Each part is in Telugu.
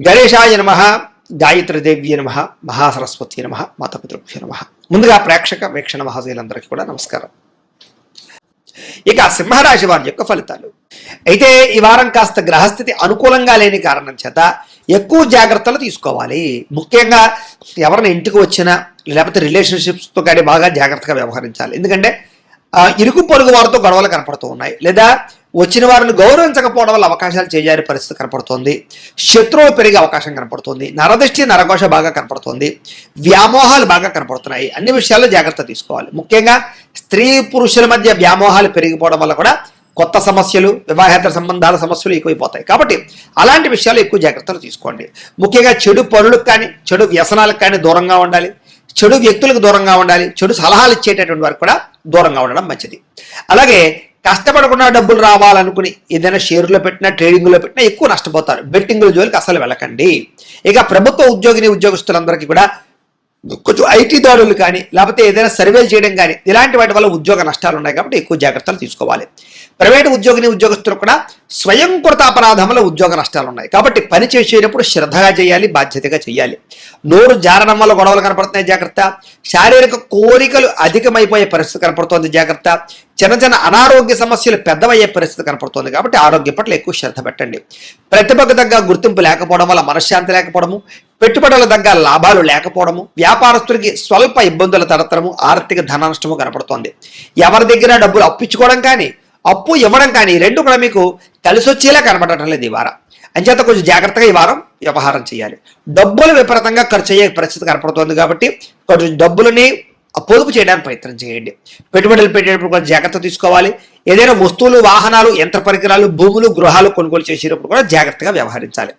గణేశాయ నమ గాయత్రీదేవి నమ మహాసరస్వతి నమ మాతపితృభ్య నమ. ముందుగా ప్రేక్షక వీక్షణ మహాశైలందరికీ కూడా నమస్కారం. ఇక సింహరాశి వారి యొక్క ఫలితాలు. అయితే ఈ వారం కాస్త గ్రహస్థితి అనుకూలంగా లేని కారణం చేత ఎక్కువ జాగ్రత్తలు తీసుకోవాలి. ముఖ్యంగా ఎవరిని ఇంటికి వచ్చినా లేకపోతే రిలేషన్షిప్స్తో కానీ బాగా జాగ్రత్తగా వ్యవహరించాలి. ఎందుకంటే ఆ, ఇరుకు పొరుగు వారితో గొడవలు కనపడుతూ ఉన్నాయి. లేదా వచ్చిన వారిని గౌరవించకపోవడం వల్ల అవకాశాలు చేజారి పరిస్థితి కనపడుతోంది. శత్రువులు పెరిగే అవకాశం కనపడుతుంది. నరదృష్టి నరఘోష బాగా కనపడుతుంది. వ్యామోహాలు బాగా కనపడుతున్నాయి. అన్ని విషయాల్లో జాగ్రత్త తీసుకోవాలి. ముఖ్యంగా స్త్రీ పురుషుల మధ్య వ్యామోహాలు పెరిగిపోవడం వల్ల కూడా కొత్త సమస్యలు వివాహేతర సంబంధాల సమస్యలు ఎక్కువైపోతాయి. కాబట్టి అలాంటి విషయాలు ఎక్కువ జాగ్రత్తలు తీసుకోండి. ముఖ్యంగా చెడు పనులకు కానీ చెడు వ్యసనాలకు కానీ దూరంగా ఉండాలి. చెడు వ్యక్తులకు దూరంగా ఉండాలి. చెడు సలహాలు ఇచ్చేటటువంటి వారికి కూడా దూరంగా ఉండడం మంచిది. అలాగే కష్టపడకుండా డబ్బులు రావాలనుకుని ఏదైనా షేర్లో పెట్టినా ట్రేడింగ్లో పెట్టినా ఎక్కువ నష్టపోతారు. బెట్టింగ్ల జోలికి అసలు వెళ్ళకండి. ఇక ప్రభుత్వ ఉద్యోగిని ఉద్యోగస్తులందరికీ కూడా కొంచెం ఐటీ దారులు కానీ లేకపోతే ఏదైనా సర్వేలు చేయడం కానీ ఇలాంటి వాటి వల్ల ఉద్యోగ నష్టాలు ఉన్నాయి కాబట్టి ఎక్కువ జాగ్రత్తలు తీసుకోవాలి. ప్రైవేటు ఉద్యోగిని ఉద్యోగస్తులు కూడా స్వయం కృత అపరాధంలో ఉద్యోగ నష్టాలు ఉన్నాయి. కాబట్టి పని చేసేటప్పుడు శ్రద్ధగా చేయాలి బాధ్యతగా చేయాలి. నోరు జారడం వల్ల గొడవలు కనపడుతున్నాయి జాగ్రత్త. శారీరక కోరికలు అధికమైపోయే పరిస్థితి కనపడుతోంది జాగ్రత్త. చిన్న చిన్న అనారోగ్య సమస్యలు పెద్దవయ్యే పరిస్థితి కనపడుతోంది కాబట్టి ఆరోగ్యం పట్ల ఎక్కువ శ్రద్ధ పెట్టండి. ప్రతిభకు తగ్గ గుర్తింపు లేకపోవడం వల్ల మనశ్శాంతి లేకపోవడము పెట్టుబడుల తగ్గ లాభాలు లేకపోవడము వ్యాపారస్తుడికి స్వల్ప ఇబ్బందుల తడతరము ఆర్థిక ధన నష్టము కనపడుతోంది. ఎవరి దగ్గర డబ్బులు అప్పించుకోవడం కానీ అప్పు ఇవ్వడం కానీ రెండు కూడా మీకు కలిసొచ్చేలా కనబడటం లేదు ఈ వారం. అంచేత కొంచెం జాగ్రత్తగా ఈ వారం వ్యవహారం చేయాలి. డబ్బులు విపరీతంగా ఖర్చు అయ్యే పరిస్థితి కనపడుతోంది కాబట్టి కొంచెం డబ్బులని పొదుపు చేయడానికి ప్రయత్నం చేయండి. పెట్టుబడులు పెట్టేటప్పుడు కూడా జాగ్రత్త తీసుకోవాలి. ఏదైనా వస్తువులు వాహనాలు యంత్ర పరికరాలు భూములు గృహాలు కొనుగోలు చేసేటప్పుడు కూడా జాగ్రత్తగా వ్యవహరించాలి.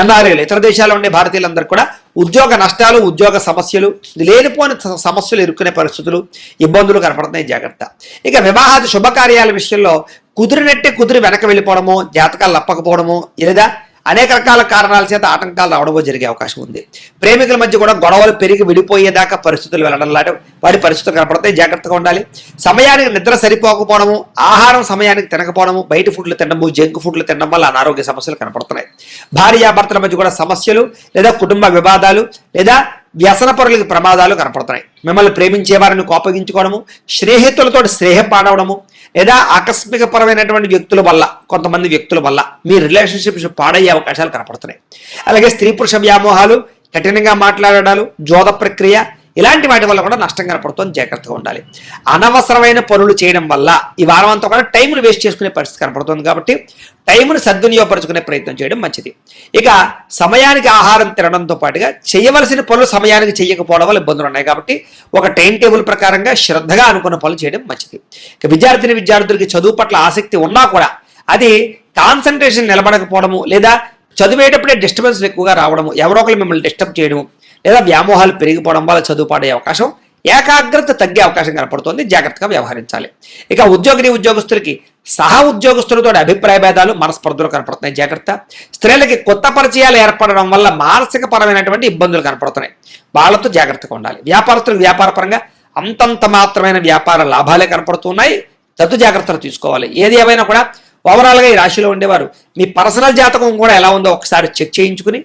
ఎన్ఆర్ఐలు ఇతర దేశాల్లో ఉండే భారతీయులందరూ కూడా ఉద్యోగ నష్టాలు ఉద్యోగ సమస్యలు లేనిపోని సమస్యలు ఎదుర్కొనే పరిస్థితులు ఇబ్బందులు కనపడుతున్నాయి జాగ్రత్త. ఇక వివాహాది శుభకార్యాల విషయంలో కుదిరినట్టే కుదిరి వెనక వెళ్ళిపోవడము జాతకాలు నప్పకపోవడము లేదా అనేక రకాల కారణాల చేత ఆటంకాలు రావడం జరిగే అవకాశం ఉంది. ప్రేమికుల మధ్య కూడా గొడవలు పెరిగి విడిపోయేదాకా పరిస్థితులు వెళ్ళడం లాంటి వాటి పరిస్థితులు కనపడతాయి. జాగ్రత్తగా ఉండాలి. సమయానికి నిద్ర సరిపోకపోవడము ఆహారం సమయానికి తినకపోవడము బయట ఫుడ్లు తినడము జంక్ ఫుడ్లు తినడం వల్ల అనారోగ్య సమస్యలు కనపడుతున్నాయి. భార్యాభర్తల మధ్య కూడా సమస్యలు లేదా కుటుంబ వివాదాలు లేదా వ్యసనపరులకి ప్రమాదాలు కనపడుతున్నాయి. మిమ్మల్ని ప్రేమించే వారిని కోపగించుకోవడము స్నేహితులతో స్నేహపాడవడము లేదా ఆకస్మిక పరమైనటువంటి వ్యక్తుల వల్ల కొంతమంది వ్యక్తుల వల్ల మీ రిలేషన్షిప్స్ పాడయ్యే అవకాశాలు కనపడుతున్నాయి. అలాగే స్త్రీ పురుష వ్యామోహాలు కఠినంగా మాట్లాడడాలు జోద ప్రక్రియ ఇలాంటి వాటి వల్ల కూడా నష్టం కనపడుతుంది. జాగ్రత్తగా ఉండాలి. అనవసరమైన పనులు చేయడం వల్ల ఈ వారం అంతా కూడా టైంను వేస్ట్ చేసుకునే పరిస్థితి కనపడుతుంది కాబట్టి టైంను సద్వినియోగపరచుకునే ప్రయత్నం చేయడం మంచిది. ఇక సమయానికి ఆహారం తినడంతో పాటుగా చేయవలసిన పనులు సమయానికి చేయకపోవడం వల్ల ఇబ్బందులు ఉన్నాయి కాబట్టి ఒక టైం టేబుల్ ప్రకారంగా శ్రద్ధగా అనుకున్న పనులు చేయడం మంచిది. ఇక విద్యార్థిని విద్యార్థులకి చదువు పట్ల ఆసక్తి ఉన్నా కూడా అది కాన్సన్ట్రేషన్ నిలబడకపోవడము లేదా చదివేటప్పుడే డిస్టర్బెన్స్ ఎక్కువగా రావడము ఎవరో ఒకరు మిమ్మల్ని డిస్టర్బ్ చేయడము లేదా వ్యామోహాలు పెరిగిపోవడం వల్ల చదువు పాడే అవకాశం ఏకాగ్రత తగ్గే అవకాశం కనపడుతోంది. జాగ్రత్తగా వ్యవహరించాలి. ఇక ఉద్యోగిని ఉద్యోగస్తులకి సహ ఉద్యోగస్తులతో అభిప్రాయ భేదాలు మనస్పర్ధలు కనపడుతున్నాయి. జాగ్రత్త. స్త్రీలకి కొత్త పరిచయాలు ఏర్పడడం వల్ల మానసిక పరమైనటువంటి ఇబ్బందులు కనపడుతున్నాయి. వాళ్ళతో జాగ్రత్తగా ఉండాలి. వ్యాపారస్తులకు వ్యాపారపరంగా అంతంత మాత్రమైన వ్యాపార లాభాలే కనపడుతున్నాయి. తత్తు జాగ్రత్తలు తీసుకోవాలి. ఏది ఏమైనా కూడా ఓవరాల్గా ఈ రాశిలో ఉండేవారు. మీ పర్సనల్ జాతకం కూడా ఎలా ఉందో ఒకసారి చెక్ చేయించుకుని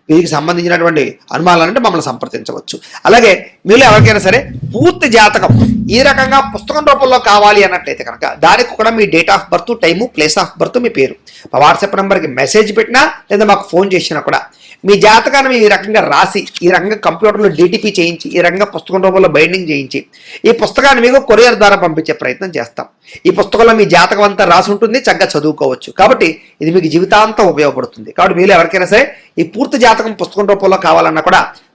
వీరికి సంబంధించినటువంటి అనుమానాలంటే మమ్మల్ని సంప్రదించవచ్చు. అలాగే మీలో ఎవరికైనా సరే పూర్తి జాతకం ఈ రకంగా పుస్తకం రూపంలో కావాలి అన్నట్లయితే కనుక దానికి కూడా మీ date of birth time place of birth మీ పేరు. మా వాట్సాప్ నెంబర్కి మెసేజ్ పెట్టినా లేదా మాకు ఫోన్ చేసినా కూడా మీ జాతకాన్ని ఈ రకంగా రాసి ఈ రకంగా కంప్యూటర్లో డీటీపీ చేయించి ఈ రకంగా పుస్తకం రూపంలో బైండింగ్ చేయించి ఈ పుస్తకాన్ని మీకు కొరియర్ ద్వారా పంపించే ప్రయత్నం చేస్తాం. ఈ పుస్తకంలో మీ జాతకం అంతా రాసి ఉంటుంది చక్కగా చదువుకోవచ్చు. కాబట్టి ఇది మీకు జీవితాంతం ఉపయోగపడుతుంది. కాబట్టి మీరు ఎవరికైనా సరే ఈ పూర్తి జాతకం పుస్తకం రూపంలో కావాలన్నా కూడా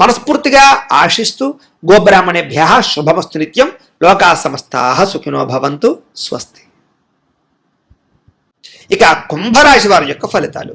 మనస్ఫూర్తిగా ఆశిస్తూ గోబ్రాహ్మణేభ్య శుభమస్తు నిత్యం లోకా సమస్తా సుఖినో భవంతు స్వస్తి. ఇక కుంభరాశి వారి యొక్క ఫలితాలు.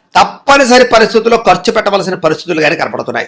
తప్పనిసరి పరిస్థితుల్లో ఖర్చు పెట్టవలసిన పరిస్థితులు కానీ కనపడుతున్నాయి.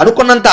అనుకున్నంత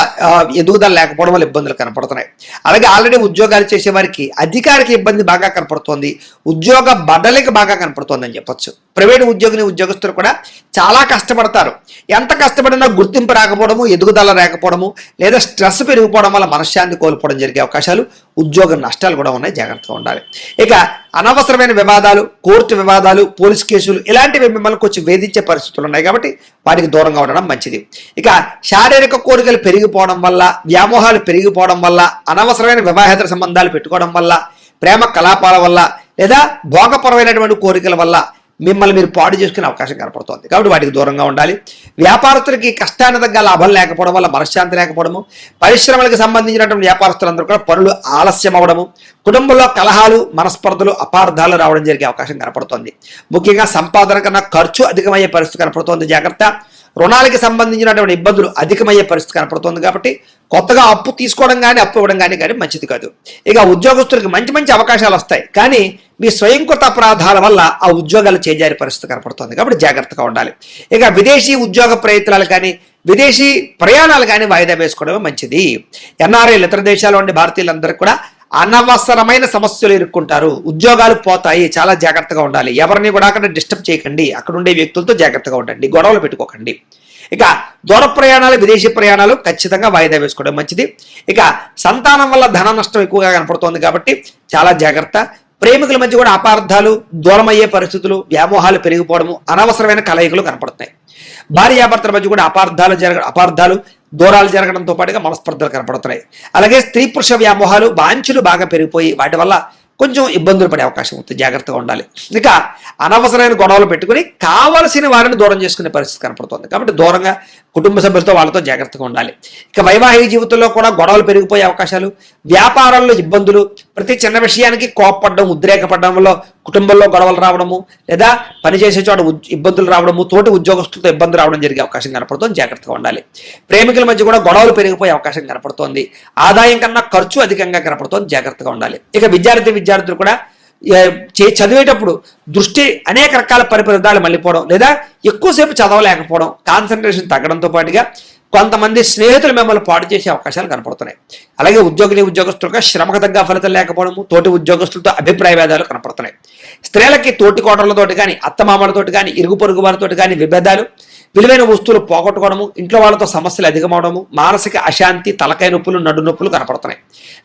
ఎదుగుదల లేకపోవడం వల్ల ఇబ్బందులు కనపడుతున్నాయి. అలాగే ఆల్రెడీ ఉద్యోగాలు చేసేవారికి అధికారికి ఇబ్బంది బాగా కనపడుతోంది. ఉద్యోగ బడలికి బాగా కనపడుతోంది అని చెప్పొచ్చు. ప్రైవేట్ ఉద్యోగిని ఉద్యోగస్తులు కూడా చాలా కష్టపడతారు. ఎంత కష్టపడినా గుర్తింపు రాకపోవడము ఎదుగుదల రాకపోవడము లేదా స్ట్రెస్ పెరిగిపోవడం వల్ల మనశ్శాంతి కోల్పోవడం జరిగే అవకాశాలు ఉద్యోగ నష్టాలు కూడా ఉన్నాయి. జాగ్రత్తగా ఉండాలి. ఇక అనవసరమైన వివాదాలు కోర్టు వివాదాలు పోలీస్ కేసులు ఇలాంటివి మిమ్మల్ని కొంచెం వేధించే పరిస్థితులు ఉన్నాయి కాబట్టి వాటికి దూరంగా ఉండడం మంచిది. ఇక శారీరక కోరికలు పెరిగిపోవడం వల్ల వ్యామోహాలు పెరిగిపోవడం వల్ల అనవసరమైన వివాహేతర సంబంధాలు పెట్టుకోవడం వల్ల ప్రేమ కలాపాల వల్ల లేదా భోగపరమైనటువంటి కోరికల వల్ల మిమ్మల్ని మీరు పాడు చేసుకునే అవకాశం కనపడుతోంది. కాబట్టి వాటికి దూరంగా ఉండాలి. వ్యాపారస్తులకి కష్టాన్ని తగ్గ లాభం లేకపోవడం వల్ల మనశ్శాంతి లేకపోవడము పరిశ్రమలకు సంబంధించినటువంటి వ్యాపారస్తులందరూ కూడా పనులు ఆలస్యం అవ్వడము కుటుంబంలో కలహాలు మనస్పర్ధలు అపార్థాలు రావడం జరిగే అవకాశం కనపడుతోంది. ముఖ్యంగా సంపాదన కన్నా ఖర్చు అధికమయ్యే పరిస్థితి కనపడుతోంది. జాగ్రత్త. రుణాలకి సంబంధించినటువంటి ఇబ్బందులు అధికమయ్యే పరిస్థితి కనపడుతుంది కాబట్టి కొత్తగా అప్పు తీసుకోవడం కానీ అప్పు ఇవ్వడం కానీ కానీ మంచిది కాదు. ఇక ఉద్యోగస్తులకు మంచి మంచి అవకాశాలు వస్తాయి. కానీ మీ స్వయంకృత అపరాధాల వల్ల ఆ ఉద్యోగాలు చేజారి పరిస్థితి కనపడుతుంది కాబట్టి జాగ్రత్తగా ఉండాలి. ఇక విదేశీ ఉద్యోగ ప్రయత్నాలు కానీ విదేశీ ప్రయాణాలు కానీ వాయిదా వేసుకోవడమే మంచిది. ఎన్ఆర్ఐలు ఇతర దేశాల్లో ఉండే భారతీయులందరికీ కూడా అనవసరమైన సమస్యలు ఎదుర్కొంటారు. ఉద్యోగాలు పోతాయి. చాలా జాగ్రత్తగా ఉండాలి. ఎవరిని కూడా అక్కడ డిస్టర్బ్ చేయకండి. అక్కడ ఉండే వ్యక్తులతో జాగ్రత్తగా ఉండండి. గొడవలు పెట్టుకోకండి. ఇక దూర ప్రయాణాలు విదేశీ ప్రయాణాలు ఖచ్చితంగా వాయిదా వేసుకోవడం మంచిది. ఇక సంతానం వల్ల ధన నష్టం ఎక్కువగా కనపడుతోంది కాబట్టి చాలా జాగ్రత్త. ప్రేమికుల మధ్య కూడా అపార్థాలు దూరమయ్యే పరిస్థితులు వ్యామోహాలు పెరిగిపోవడము అనవసరమైన కలయికలు కనపడుతున్నాయి. భార్యాభర్తల మధ్య కూడా అపార్థాలు జరగ అపార్థాలు దూరాలు జరగడంతో పాటుగా మనస్పర్ధలు కనపడుతున్నాయి. అలాగే స్త్రీ పురుష వ్యామోహాలు వాంఛలు బాగా పెరిగిపోయి వాటి వల్ల కొంచెం ఇబ్బందులు పడే అవకాశం ఉంటుంది జాగ్రత్తగా ఉండాలి. ఇక అనవసరమైన గొడవలు పెట్టుకుని కావలసిన వారిని దూరం చేసుకునే పరిస్థితి కనపడుతుంది. కాబట్టి దూరంగా కుటుంబ సభ్యులతో వాళ్ళతో జాగ్రత్తగా ఉండాలి. ఇక వైవాహిక జీవితంలో కూడా గొడవలు పెరిగిపోయే అవకాశాలు వ్యాపారాల్లో ఇబ్బందులు ప్రతి చిన్న విషయానికి కోపపడడం ఉద్రేకపడడం వల్ల కుటుంబంలో గొడవలు రావడము లేదా పనిచేసే చోట ఇబ్బందులు రావడము తోటి ఉద్యోగస్తులతో ఇబ్బంది రావడం జరిగే అవకాశం కనపడుతుంది. జాగ్రత్తగా ఉండాలి. ప్రేమికుల మధ్య కూడా గొడవలు పెరిగిపోయే అవకాశం కనపడుతోంది. ఆదాయం కన్నా ఖర్చు అధికంగా కనపడుతోంది. జాగ్రత్తగా ఉండాలి. ఇక విద్యార్థి విద్యార్థులు కూడా చే- చదివేటప్పుడు దృష్టి అనేక రకాల పరిపరిధాలు మళ్ళీపోవడం లేదా ఎక్కువసేపు చదవలేకపోవడం కాన్సన్ట్రేషన్ తగ్గడంతో పాటుగా కొంతమంది స్నేహితులు మిమ్మల్ని పాడు చేసే అవకాశాలు కనపడుతున్నాయి. అలాగే ఉద్యోగిని ఉద్యోగస్తులుగా శ్రమకు తగ్గ ఫలితం లేకపోవడము తోటి ఉద్యోగస్తులతో అభిప్రాయ భేదాలు కనపడుతున్నాయి. స్త్రీలకి తోటి కోటలతోటి కానీ అత్తమామలతోటి కానీ ఇరుగు పొరుగు వారితోటి కానీ విభేదాలు విలువైన వస్తువులు పోగొట్టుకోవడము ఇంట్లో వాళ్ళతో సమస్యలు అధికమవడము మానసిక అశాంతి తలకాయ నొప్పులు నడు నొప్పులు కనపడుతున్నాయి.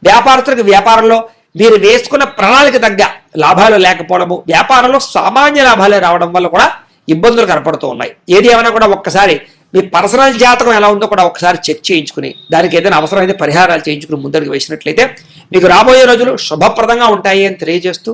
వ్యాపారస్తులకు వ్యాపారంలో మీరు వేసుకున్న ప్రణాళిక తగ్గ లాభాలు లేకపోవడము వ్యాపారంలో సామాన్య లాభాలే రావడం వల్ల కూడా ఇబ్బందులు కనపడుతూ ఉన్నాయి. ఏది ఏమైనా కూడా ఒక్కసారి మీ పర్సనల్ జాతకం ఎలా ఉందో కూడా ఒకసారి చెక్ చేయించుకుని దానికి ఏదైనా అవసరమైతే పరిహారాలు చేయించుకుని ముందరికి వేసినట్లయితే మీకు రాబోయే రోజులు శుభప్రదంగా ఉంటాయి అని తెలియజేస్తూ